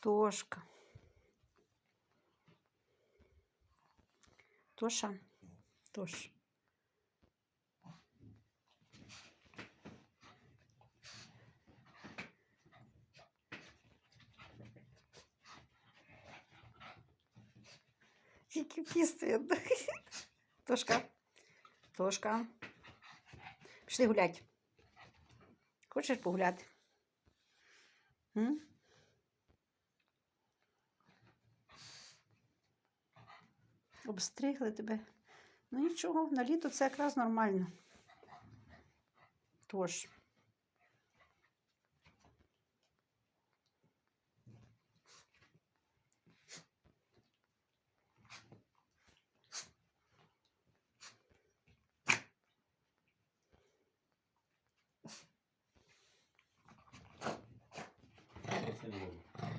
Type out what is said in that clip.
Тошка. Тоша. Тош. Тільки. Тошка. Тошка. Пішли гулять. Хочеш погуляти? М? Обстригли тебе. Ну нічого, на літо це якраз нормально. Тож. Не можна.